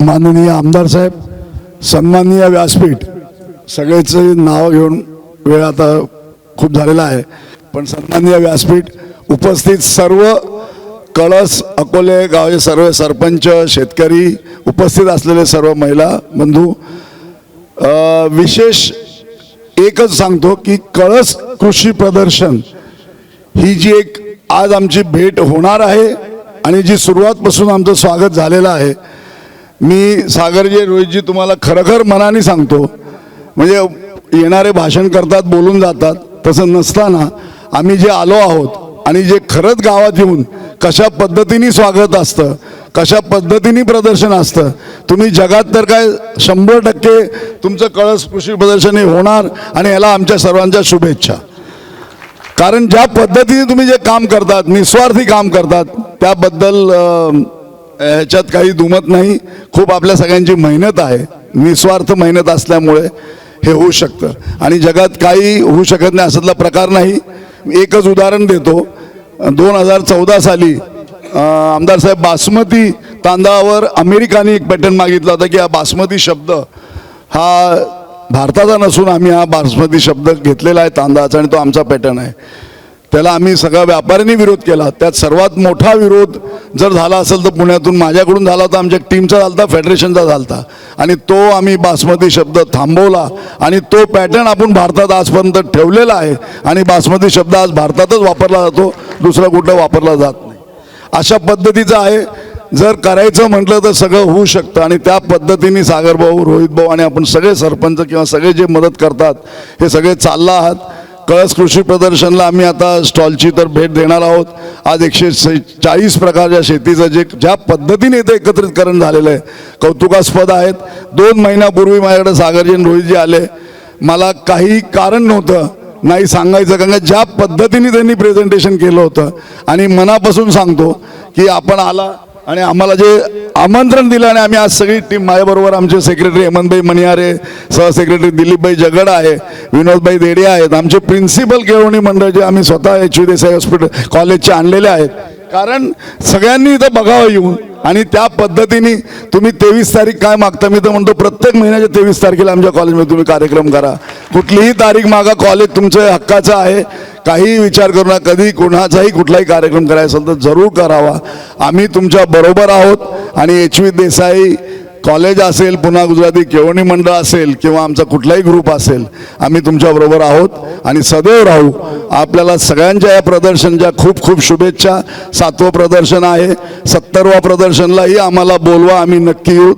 माननीय आमदार साहेब सन्माननीय व्यासपीठ सगळेच नाव घेऊन वेळ आता खूप झालेला आहे. पण सन्माननीय व्यासपीठ उपस्थित सर्व कळस अकोले गावचे सर्व सरपंच शेतकरी उपस्थित असलेले सर्व महिला बंधू विशेष एकच सांगतो की कळस कृषी प्रदर्शन ही जी एक आज आमची भेट होणार आहे आणि जी सुरुवातपासून आमचं स्वागत झालेलं आहे मी सागरजी रोहितजी तुम्हाला खरखर मनाने सांगतो म्हणजे येणारे भाषण करतात बोलून जातात तसं नसताना आम्ही जे आलो आहोत आणि जे खरंच गावात येऊन कशा पद्धतीने स्वागत असतं कशा पद्धतीने प्रदर्शन असतं तुम्ही जगात तर काय शंभर टक्के तुमचं कळस कृषी प्रदर्शन हे होणार आणि याला आमच्या सर्वांच्या शुभेच्छा. कारण ज्या पद्धतीने तुम्ही जे काम करतात निस्वार्थी काम करतात त्याबद्दल ह्याच्यात काही दुमत नाही. खूप आपल्या सगळ्यांची मेहनत आहे. निस्वार्थ मेहनत असल्यामुळे हे होऊ शकतं. आणि जगात काही होऊ शकत नाही असातला प्रकार नाही. एकच उदाहरण देतो. दोन हजार चौदा साली आमदार साहेब बासमती तांदळावर अमेरिकाने एक पॅटर्न मागितला होता की हा बासमती शब्द हा भारताचा नसून आम्ही हा बासमती शब्द घेतलेला आहे तांदळाचा आणि तो आमचा पॅटर्न आहे. त्याला आम्ही सगळ्या व्यापाऱ्यांनी विरोध केला. त्यात सर्वात मोठा विरोध जर झाला असेल तर पुण्यातून माझ्याकडून झाला होता. आमच्या टीमचा झाला होता फेडरेशनचा झाला होता आणि तो आम्ही बासमती शब्द थांबवला. आणि तो पॅटर्न आपण भारतात आजपर्यंत ठेवलेला आहे. आणि बासमती शब्द आज भारतातच वापरला जातो. दुसरा कुठं वापरला जात नाही. अशा पद्धतीचं आहे. जर करायचं म्हटलं तर सगळं होऊ शकतं. आणि त्या पद्धतीने सागरभाऊ रोहितभाऊ रोहित भाऊ आणि आपण सगळे सरपंच किंवा सगळे जे मदत करतात हे सगळे चालला आहात. कळस कृषी प्रदर्शनला आम्ही आता स्टॉलची तर भेट देणार आहोत. आज एकशे से चाळीस प्रकारच्या शेतीचं जे ज्या पद्धतीने इथं एकत्रितकरण झालेलं आहे कौतुकास्पद आहेत. दोन महिन्यापूर्वी माझ्याकडे सागरजी रोहितजी आले. मला काही कारण नव्हतं नाही सांगायचं कारण ज्या पद्धतीने त्यांनी प्रेझेंटेशन केलं होतं आणि मनापासून सांगतो की आपण आला आणि आम्हाला जे आमंत्रण दिलं आणि आम्ही आज सगळी टीम माझ्याबरोबर आमचे सेक्रेटरी हेमंतभाई सह सहसेक्रेटरी दिलीपभाई जगड आहे विनोदभाई देडे आहेत आमचे प्रिन्सिपल केळवणी मंडळ जे आम्ही स्वतः एच व्ही देसाई हॉस्पिटल कॉलेजचे आणलेले आहेत. कारण सगळ्यांनी इथं बघावं येऊन आणि त्या पद्धतीने तुम्ही तेवीस तारीख काय मागता मी तर म्हणतो प्रत्येक महिन्याच्या तेवीस तारखेला आमच्या कॉलेजमध्ये तुम्ही कार्यक्रम करा. कुठलीही तारीख मागा कॉलेज तुमचं हक्काचं आहे. काही विचार करू नका. कधी कोणाचाही कुठलाही कार्यक्रम करायचा असेल तर जरूर करावा. आम्ही तुमच्या बरोबर आहोत आणि एच व्ही देसाई कॉलेज असेल पुन्हा गुजराती केवणी मंडळ असेल किंवा आमचा कुठलाही ग्रुप असेल आम्ही तुमच्याबरोबर आहोत. आणि सदैव राहू. आपल्याला सगळ्यांच्या या प्रदर्शनच्या खूप खूप शुभेच्छा. सातवं प्रदर्शन आहे. सत्तरवा प्रदर्शनलाही आम्हाला बोलवा. आम्ही नक्की येऊ.